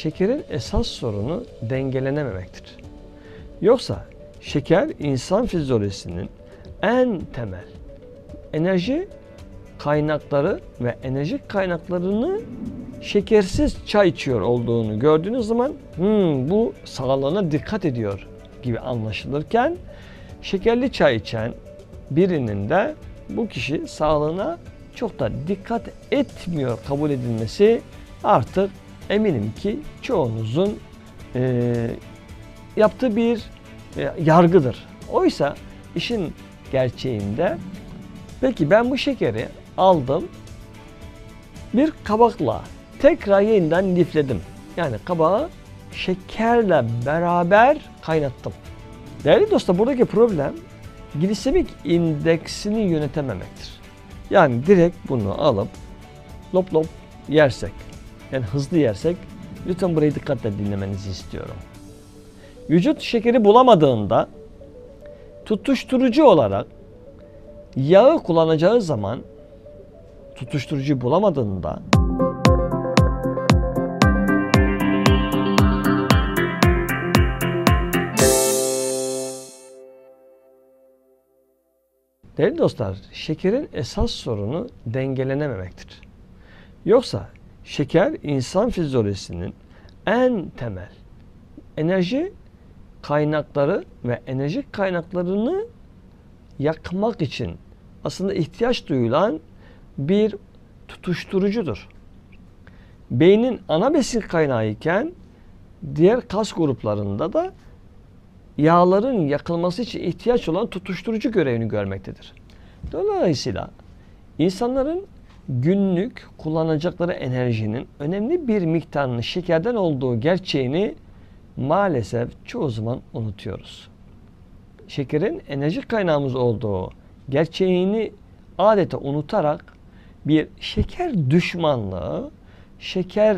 şekerin esas sorunu dengelenememektir. Yoksa şeker insan fizyolojisinin en temel enerji kaynakları ve enerji kaynaklarını şekersiz çay içiyor olduğunu gördüğünüz zaman hmm, bu sağlığına dikkat ediyor gibi anlaşılırken şekerli çay içen birinin de bu kişi sağlığına çok da dikkat etmiyor kabul edilmesi artık eminim ki çoğunuzun e, yaptığı bir e, yargıdır. Oysa işin gerçeğinde peki ben bu şekeri aldım bir kabakla tekrar yeniden lifledim. Yani kabağı şekerle beraber kaynattım. Değerli dostlar buradaki problem glisemik indeksini yönetememektir. Yani direkt bunu alıp lop lop yersek, yani hızlı yersek lütfen burayı dikkatle dinlemenizi istiyorum. Vücut şekeri bulamadığında tutuşturucu olarak yağı kullanacağı zaman tutuşturucu bulamadığında Değerli dostlar, şekerin esas sorunu dengelenememektir. Yoksa şeker insan fizyolojisinin en temel enerji kaynakları ve enerji kaynaklarını yakmak için aslında ihtiyaç duyulan bir tutuşturucudur. Beynin ana besin kaynağı iken diğer kas gruplarında da yağların yakılması için ihtiyaç olan tutuşturucu görevini görmektedir. Dolayısıyla insanların günlük kullanacakları enerjinin önemli bir miktarının şekerden olduğu gerçeğini maalesef çoğu zaman unutuyoruz. Şekerin enerji kaynağımız olduğu gerçeğini adeta unutarak bir şeker düşmanlığı, şeker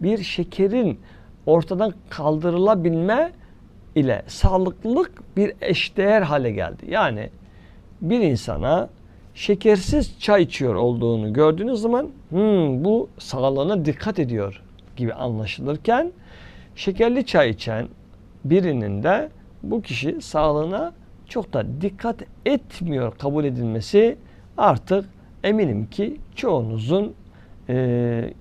bir şekerin ortadan kaldırılabilme ile sağlıklılık bir eşdeğer hale geldi. Yani bir insana şekersiz çay içiyor olduğunu gördüğünüz zaman hmm, bu sağlığına dikkat ediyor gibi anlaşılırken şekerli çay içen birinin de bu kişi sağlığına çok da dikkat etmiyor kabul edilmesi artık eminim ki çoğunuzun e,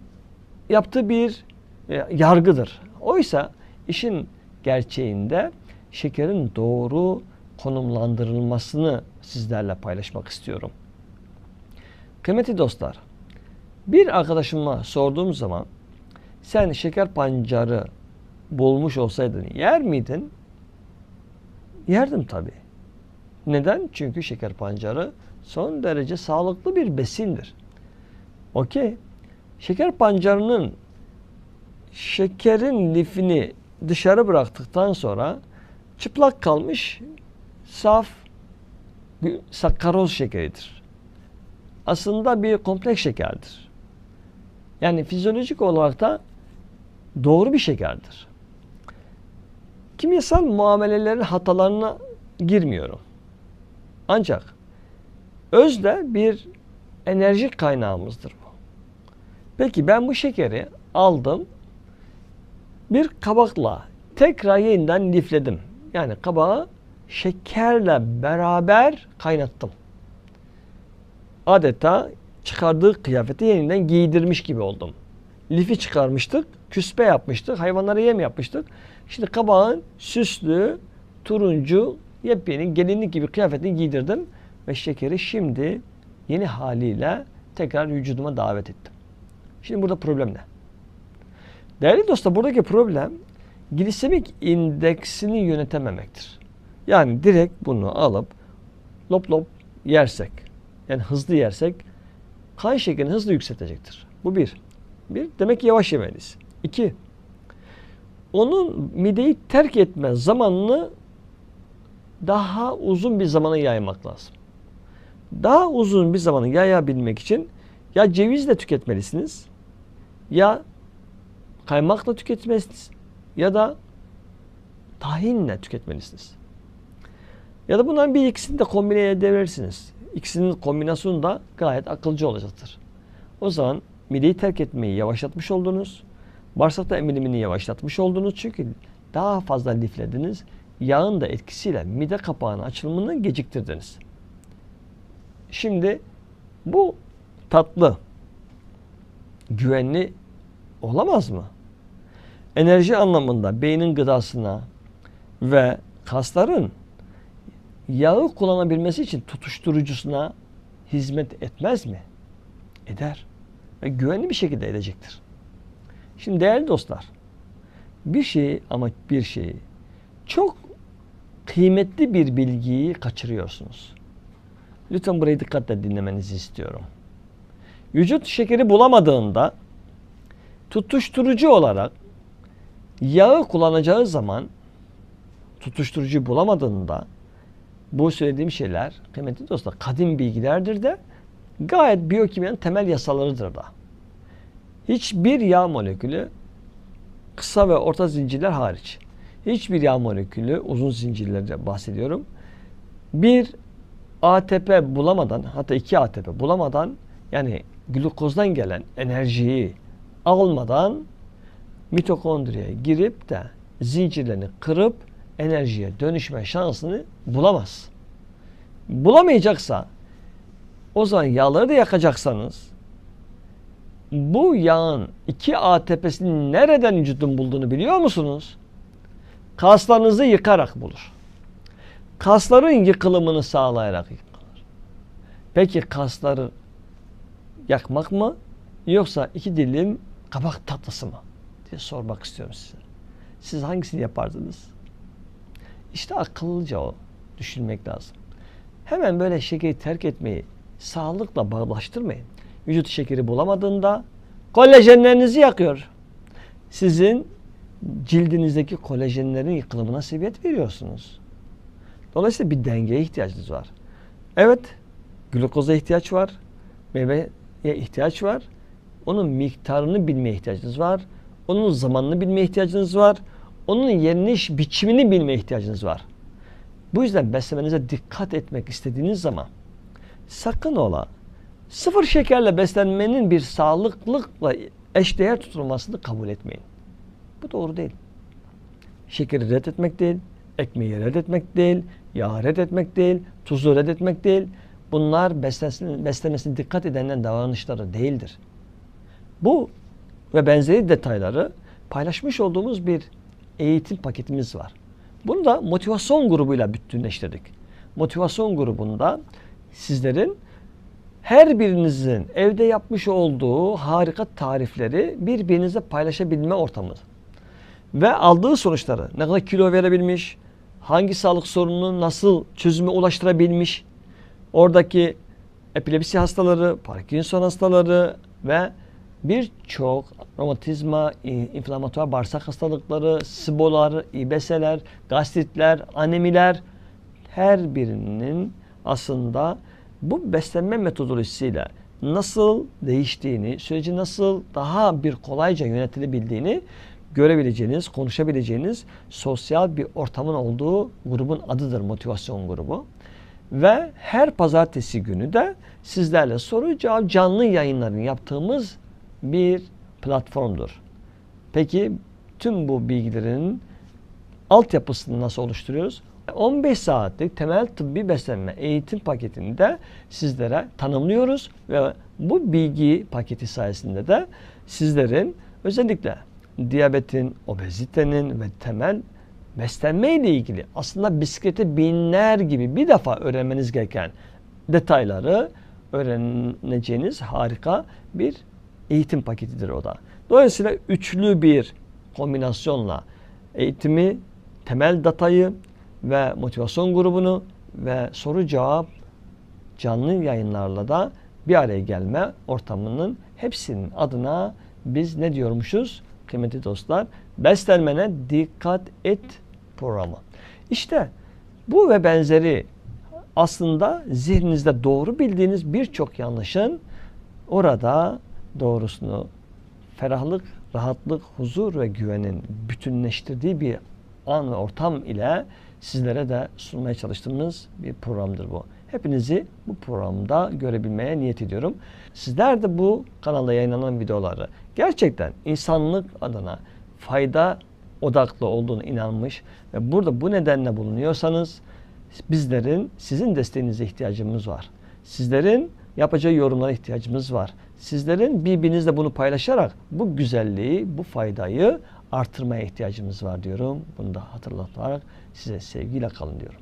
yaptığı bir e, yargıdır. Oysa işin gerçeğinde şekerin doğru konumlandırılmasını sizlerle paylaşmak istiyorum. Kıymetli dostlar, bir arkadaşıma sorduğum zaman sen şeker pancarı bulmuş olsaydın yer miydin? Yerdim tabi. Neden? Çünkü şeker pancarı son derece sağlıklı bir besindir. Okey. Şeker pancarının şekerin lifini dışarı bıraktıktan sonra çıplak kalmış saf sakkaroz şekeridir. Aslında bir kompleks şekerdir. Yani fizyolojik olarak da doğru bir şekerdir. Kimyasal muamelelerin hatalarına girmiyorum. Ancak özde bir enerji kaynağımızdır bu. Peki ben bu şekeri aldım, bir kabakla tekrar yeniden lifledim. Yani kabağı şekerle beraber kaynattım. Adeta çıkardığı kıyafeti yeniden giydirmiş gibi oldum. Lifi çıkarmıştık, küspe yapmıştık, hayvanlara yem yapmıştık. Şimdi kabağın süslü, turuncu, yepyeni gelinlik gibi kıyafetini giydirdim ve şekeri şimdi yeni haliyle tekrar vücuduma davet ettim. Şimdi burada problem ne? Değerli dostlar buradaki problem glisemik indeksini yönetememektir. Yani direkt bunu alıp lop lop yersek, yani hızlı yersek kan şekerini hızlı yükseltecektir. Bu bir. Bir, demek ki yavaş yemeliyiz. İki, onun mideyi terk etme zamanını daha uzun bir zamana yaymak lazım. Daha uzun bir zamanı yayabilmek için ya cevizle tüketmelisiniz ya kaymakla tüketmelisiniz ya da tahinle tüketmelisiniz. Ya da bunların bir ikisini de kombine edebilirsiniz. İkisinin kombinasyonu da gayet akılcı olacaktır. O zaman mideyi terk etmeyi yavaşlatmış oldunuz. Bağırsakta emilimini yavaşlatmış oldunuz çünkü daha fazla liflediniz. Yağın da etkisiyle mide kapağının açılımını geciktirdiniz. Şimdi bu tatlı güvenli olamaz mı? Enerji anlamında beynin gıdasına ve kasların yağı kullanabilmesi için tutuşturucusuna hizmet etmez mi? Eder. Ve güvenli bir şekilde edecektir. Şimdi değerli dostlar, bir şeyi ama bir şeyi çok kıymetli bir bilgiyi kaçırıyorsunuz. Lütfen burayı dikkatle dinlemenizi istiyorum. Vücut şekeri bulamadığında tutuşturucu olarak yağı kullanacağı zaman tutuşturucu bulamadığında bu söylediğim şeyler kıymetli dostlar kadim bilgilerdir de gayet biyokimyanın temel yasalarıdır da. Hiçbir yağ molekülü kısa ve orta zincirler hariç hiçbir yağ molekülü uzun zincirlerde bahsediyorum. Bir ATP bulamadan hatta iki ATP bulamadan yani glukozdan gelen enerjiyi almadan mitokondriye girip de zincirlerini kırıp enerjiye dönüşme şansını bulamaz. Bulamayacaksa o zaman yağları da yakacaksanız bu yağın iki ATP'sini nereden vücudun bulduğunu biliyor musunuz? Kaslarınızı yıkarak bulur. Kasların yıkılımını sağlayarak yıkılır. Peki kasları yakmak mı yoksa iki dilim kabak tatlısı mı diye sormak istiyorum size. Siz hangisini yapardınız? İşte akıllıca o. Düşünmek lazım. Hemen böyle şekeri terk etmeyi sağlıkla bağlaştırmayın. Vücut şekeri bulamadığında kolajenlerinizi yakıyor. Sizin cildinizdeki kolajenlerin yıkılımına sebebiyet veriyorsunuz. Dolayısıyla bir dengeye ihtiyacınız var. Evet, glukoza ihtiyaç var, meyveye ihtiyaç var. Onun miktarını bilmeye ihtiyacınız var. Onun zamanını bilmeye ihtiyacınız var. Onun yeniliş biçimini bilmeye ihtiyacınız var. Bu yüzden beslemenize dikkat etmek istediğiniz zaman sakın ola sıfır şekerle beslenmenin bir sağlıklıkla eşdeğer tutulmasını kabul etmeyin. Bu doğru değil. Şekeri reddetmek değil, ekmeği reddetmek değil, yağ reddetmek değil, tuzu reddetmek değil. Bunlar beslenmesine, beslenmesine dikkat edenlerin davranışları değildir. Bu ve benzeri detayları paylaşmış olduğumuz bir eğitim paketimiz var. Bunu da motivasyon grubuyla bütünleştirdik. Motivasyon grubunda sizlerin her birinizin evde yapmış olduğu harika tarifleri birbirinize paylaşabilme ortamı. Ve aldığı sonuçları ne kadar kilo verebilmiş, hangi sağlık sorununu nasıl çözüme ulaştırabilmiş, oradaki epilepsi hastaları, Parkinson hastaları ve birçok romatizma, inflamatuar bağırsak hastalıkları, SIBO'lar, İBS'ler, gastritler, anemiler her birinin aslında bu beslenme metodolojisiyle nasıl değiştiğini, süreci nasıl daha bir kolayca yönetilebildiğini görebileceğiniz, konuşabileceğiniz sosyal bir ortamın olduğu grubun adıdır motivasyon grubu. Ve her pazartesi günü de sizlerle soru cevap canlı yayınlarını yaptığımız bir platformdur. Peki tüm bu bilgilerin altyapısını nasıl oluşturuyoruz? 15 saatlik temel tıbbi beslenme eğitim paketini de sizlere tanımlıyoruz ve bu bilgi paketi sayesinde de sizlerin özellikle diyabetin, obezitenin ve temel beslenme ile ilgili aslında bisiklete binler gibi bir defa öğrenmeniz gereken detayları öğreneceğiniz harika bir eğitim paketidir o da. Dolayısıyla üçlü bir kombinasyonla eğitimi, temel datayı ve motivasyon grubunu ve soru cevap canlı yayınlarla da bir araya gelme ortamının hepsinin adına biz ne diyormuşuz? Kıymetli dostlar, beslenmene dikkat et programı. İşte bu ve benzeri aslında zihninizde doğru bildiğiniz birçok yanlışın orada doğrusunu ferahlık, rahatlık, huzur ve güvenin bütünleştirdiği bir an ve ortam ile sizlere de sunmaya çalıştığımız bir programdır bu. Hepinizi bu programda görebilmeye niyet ediyorum. Sizler de bu kanalda yayınlanan videoları gerçekten insanlık adına fayda odaklı olduğunu inanmış ve burada bu nedenle bulunuyorsanız bizlerin sizin desteğinize ihtiyacımız var. Sizlerin yapacağı yorumlara ihtiyacımız var. Sizlerin birbirinizle bunu paylaşarak bu güzelliği, bu faydayı artırmaya ihtiyacımız var diyorum. Bunu da hatırlatarak size sevgiyle kalın diyorum.